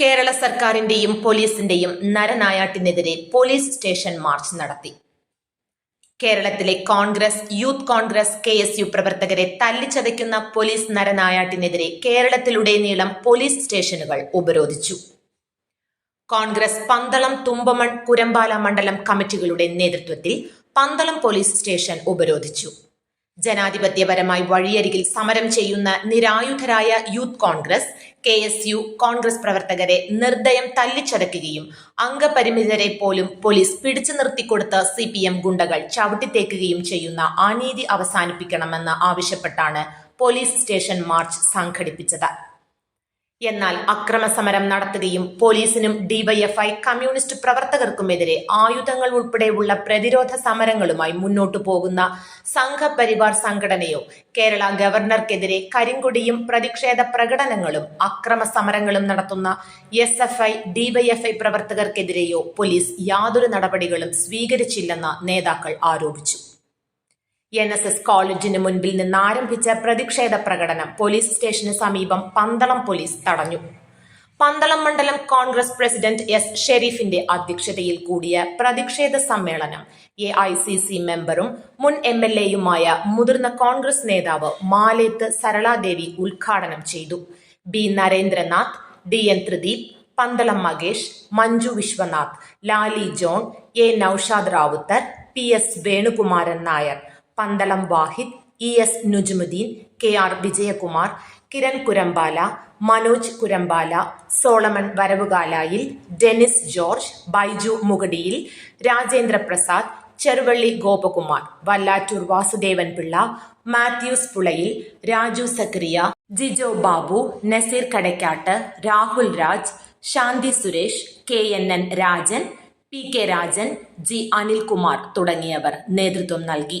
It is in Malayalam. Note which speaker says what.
Speaker 1: കേരള സർക്കാരിന്റെയും പോലീസിന്റെയും നരനായാട്ടിനെതിരെ പോലീസ് സ്റ്റേഷൻ മാർച്ച് നടത്തി. കേരളത്തിലെ Congress youth Congress K S U പ്രവർത്തകരെ തല്ലിച്ചതയ്ക്കുന്ന പോലീസ് നരനായാട്ടിനെതിരെ കേരളത്തിലുടനീളം പോലീസ് സ്റ്റേഷനുകൾ ഉപരോധിച്ചു. കോൺഗ്രസ് പന്തളം തുമ്പമൺ കുരമ്പാല മണ്ഡലം കമ്മിറ്റികളുടെ നേതൃത്വത്തിൽ പന്തളം പോലീസ് സ്റ്റേഷൻ ഉപരോധിച്ചു. ജനാധിപത്യപരമായി വഴിയരികിൽ സമരം ചെയ്യുന്ന നിരായുധരായ youth Congress K S U Congress പ്രവർത്തകരെ നിർദ്ദയം തല്ലിച്ചടക്കുകയും അംഗപരിമിതരെ പോലും പോലീസ് പിടിച്ചു നിർത്തിക്കൊടുത്ത് സി പി എം ഗുണ്ടകൾ ചവിട്ടിത്തേക്കുകയും ചെയ്യുന്ന അനീതി അവസാനിപ്പിക്കണമെന്ന് ആവശ്യപ്പെട്ടാണ് പോലീസ് സ്റ്റേഷൻ മാർച്ച് സംഘടിപ്പിച്ചത്. എന്നാൽ അക്രമസമരം നടത്തുകയും പോലീസിനും ഡിവൈഎഫ്ഐ കമ്മ്യൂണിസ്റ്റ് പ്രവർത്തകർക്കുമെതിരെ ആയുധങ്ങൾ ഉൾപ്പെടെയുള്ള പ്രതിരോധ സമരങ്ങളുമായി മുന്നോട്ടു പോകുന്ന സംഘപരിവാർ സംഘടനയോ കേരള ഗവർണർക്കെതിരെ കരിങ്കൊടിയും പ്രതിഷേധ പ്രകടനങ്ങളും അക്രമ സമരങ്ങളും നടത്തുന്ന എസ് എഫ് ഐ ഡിവൈഎഫ്ഐ പ്രവർത്തകർക്കെതിരെയോ പോലീസ് യാതൊരു നടപടികളും സ്വീകരിച്ചില്ലെന്ന് നേതാക്കൾ ആരോപിച്ചു. എൻ എസ് എസ് കോളേജിന് മുൻപിൽ നിന്ന് ആരംഭിച്ച പ്രതിഷേധ പ്രകടനം പോലീസ് സ്റ്റേഷന് സമീപം പന്തളം പോലീസ് തടഞ്ഞു. പന്തളം മണ്ഡലം കോൺഗ്രസ് പ്രസിഡന്റ് എസ് ഷെരീഫിന്റെ അധ്യക്ഷതയിൽ കൂടിയ പ്രതിഷേധ സമ്മേളനം എ ഐ സി സി മെമ്പറും മുൻ എം എൽ എയുമായ മുതിർന്ന കോൺഗ്രസ് നേതാവ് മാലേത്ത് സരളാദേവി ഉദ്ഘാടനം ചെയ്തു. B Narendranath D N Thrideep Pandalam Makesh Manju Vishwanath Lali John A Noushad Rawther P S Venukumaran Nair Pandalam Wahid E S Nujumudeen K R Vijayakumar Kiran Kurampala Manoj Kurampala Solomon Varavukalayil Denis George Baiju Mugadiyil Rajendra Prasad Cheruvally Gopakumar Vallattoor Vasudevan Pillai Mathews Pulayil Raju Zachariah Jijo Babu Nazeer Kadakkattu Rahul Raj Shanthi Suresh K N N Rajan P K Rajan G Anilkumar തുടങ്ങിയവർ നേതൃത്വം നൽകി.